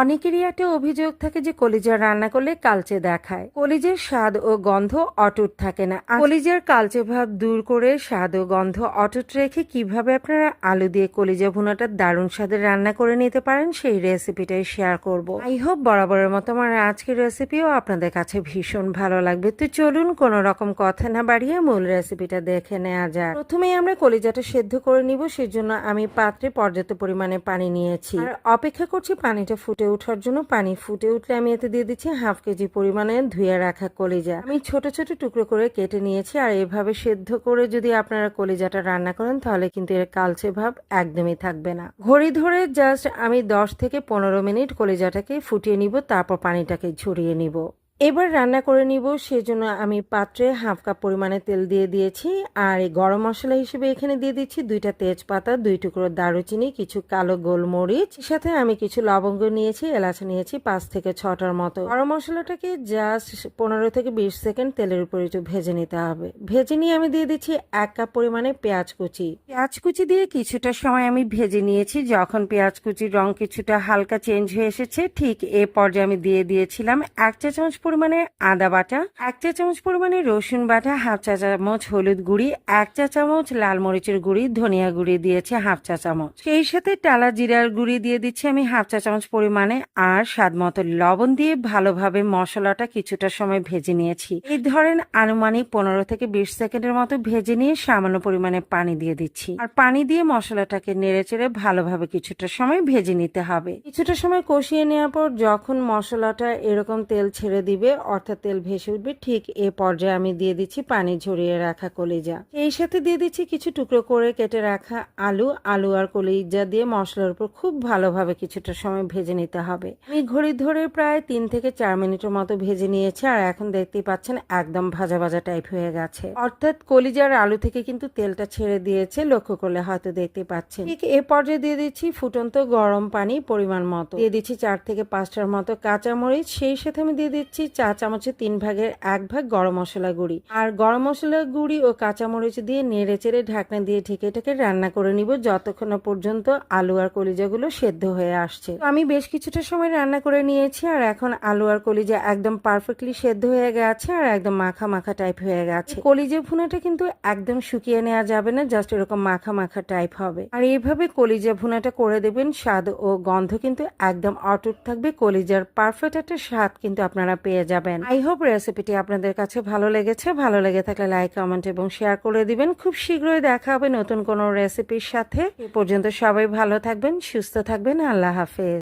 অনেকেরই একটা অভিযোগ থাকে যে কলিজা রান্না করলে কালচে দেখায়। কলিজের স্বাদ ও গন্ধ অটুট থাকে না। কলিজার কালচে ভাব দূর করে স্বাদ ও গন্ধ অটুট রেখে কীভাবে আপনারা আলু দিয়ে কলিজা ভুনাটা দারুণ স্বাদের রান্না করে নিতে পারেন সেই রেসিপিটাই শেয়ার করব। আই হোপ বরাবরের মতো আমার আজকের রেসিপিও আপনাদের কাছে ভীষণ ভালো লাগবে। তো চলুন কোনো রকম কথা না বাড়িয়ে মূল রেসিপিটা দেখে নেওয়া যাক। প্রথমেই আমরা কলিজাটা সেদ্ধ করে নিব, সেজন্য আমি পাত্রে পর্যাপ্ত পরিমাণে পানি নিয়েছি। অপেক্ষা করছি পানিটা ফুটে ওঠার জন্য পানি ফুটে উঠলে আমি এতে দিয়ে দিচ্ছি হাফ কেজি পরিমাণে ধুয়ে রাখা কলিজা। আমি ছোট ছোট টুকরো করে কেটে নিয়েছি আর এভাবে সেদ্ধ করে যদি আপনারা কলিজাটা রান্না করেন তাহলে কিন্তু এর কালচে ভাব একদমই থাকবে না। ঘড়ি ধরে জাস্ট আমি দশ থেকে পনেরো মিনিট কলিজাটাকে ফুটিয়ে নিব, তারপর পানিটাকে ঝরিয়ে নিব। এবার রান্না করে নিব, সেজন্য আমি পাত্রে হাফ কাপ পরিমাণে তেল দিয়ে দিয়েছি। আর এই গরম মশলা হিসেবে এখানে দিয়ে দিচ্ছি দুইটা তেজপাতা, দুই টুকরো দারুচিনি, কিছু কালো গোলমরিচ সাথে আমি কিছু লবঙ্গ নিয়েছি, এলাচ নিয়েছি পাঁচ থেকে ছটার মতো। গরম মশলাটাকে জাস্ট পনেরো থেকে বিশ সেকেন্ড তেলের উপর একটু ভেজে নিতে হবে। ভেজে নিয়ে আমি দিয়ে দিচ্ছি এক কাপ পরিমাণে পেঁয়াজ কুচি। পেঁয়াজ কুচি দিয়ে কিছুটা সময় আমি ভেজে নিয়েছি, যখন পেঁয়াজ কুচির রং কিছুটা হালকা চেঞ্জ হয়ে এসেছে, ঠিক এ পর্যায়ে আমি দিয়ে দিয়েছিলাম এক চা চামচ পরিমাণে আদা বাটা, এক চা চামচ পরিমাণে রসুন বাটা, হাফ চা চামচ হলুদ গুঁড়ি, এক চা চামচ লাল মরিচের গুঁড়ি, ধনিয়া গুঁড়ি দিয়েছি হাফ চা চামচ। সেই সাথে টালা জিরার গুঁড়ি দিয়ে দিচ্ছি আমি হাফ চা চামচ পরিমাণে আর স্বাদ মতো লবণ দিয়ে ভালোভাবে মশলাটা কিছুটা সময় ভেজে নিয়েছি। এই ধরেন আনুমানিক পনেরো থেকে বিশ সেকেন্ডের মতো ভেজে নিয়ে সামান্য পরিমাণে পানি দিয়ে দিচ্ছি। আর পানি দিয়ে মশলাটাকে নেড়ে চেড়ে ভালোভাবে কিছুটা সময় ভেজে নিতে হবে। কিছুটা সময় কষিয়ে নেওয়ার পর যখন মশলাটা এরকম তেল ছেড়ে দিবে অর্থাৎ তেল ভেসে উঠবে, ঠিক এ পর্যায়ে আমি দিয়ে দিচ্ছি পানি ঝরিয়ে রাখা কলিজা। এই সাথে দিয়ে দিচ্ছি কিছু টুকরো করে কেটে রাখা আলু। আলু আর কলিজা দিয়ে মশলার উপর খুব ভালোভাবে কিছুটা সময় ভেজে নিতে হবে। আমি ঘড়ি ধরে প্রায় তিন থেকে চার মিনিটের মতো ভেজে নিয়েছি আর এখন দেখতেই পাচ্ছেন একদম ভাজা ভাজা টাইপ হয়ে গেছে। অর্থাৎ কলিজার আলু থেকে কিন্তু তেলটা ছেড়ে দিয়েছে, লক্ষ্য করলে হয়তো দেখতে পাচ্ছেন। ঠিক এ পর্যায়ে দিয়ে দিচ্ছি ফুটন্ত গরম পানি পরিমাণ মতো। দিয়ে দিচ্ছি চার থেকে পাঁচটার মতো কাঁচামরিচ। সেই সাথে আমি দিয়ে দিচ্ছি চা চামচের তিন ভাগের এক ভাগ গরম মশলা গুঁড়ি। আর গরম মশলা গুঁড়ি ও কাঁচামরিচ দিয়ে নেড়ে চেড়ে ঢাকনা দিয়ে ঢেকে ঢেকে রান্না করে নিব যতক্ষণ পর্যন্ত আলু আর কলিজাগুলো সেদ্ধ হয়ে আসছে। আমি বেশ কিছুটা সময় রান্না করে নিয়েছি আর এখন আলু আর কলিজা একদম পারফেক্টলি সেদ্ধ হয়ে গেছে আর একদম মাখা মাখা টাইপ হয়ে গেছে। কলিজা ভুনাটা কিন্তু একদম শুকিয়ে নেওয়া যাবে না, জাস্ট এরকম মাখা মাখা টাইপ হবে। আর এইভাবে কলিজা ভুনাটা করে দেবেন, স্বাদ ও গন্ধ কিন্তু একদম অটুট থাকবে। কলিজার পারফেক্ট একটা স্বাদ কিন্তু আপনারা পেয়ে যাবেন। আই হোপ রেসিপিটি আপনাদের কাছে ভালো লেগেছে। ভালো লেগে থাকলে লাইক কমেন্ট এবং শেয়ার করে দিবেন। খুব শীঘ্রই দেখা হবে নতুন কোনো রেসিপির সাথে। এ পর্যন্ত সবাই ভালো থাকবেন, সুস্থ থাকবেন। আল্লাহ হাফেজ।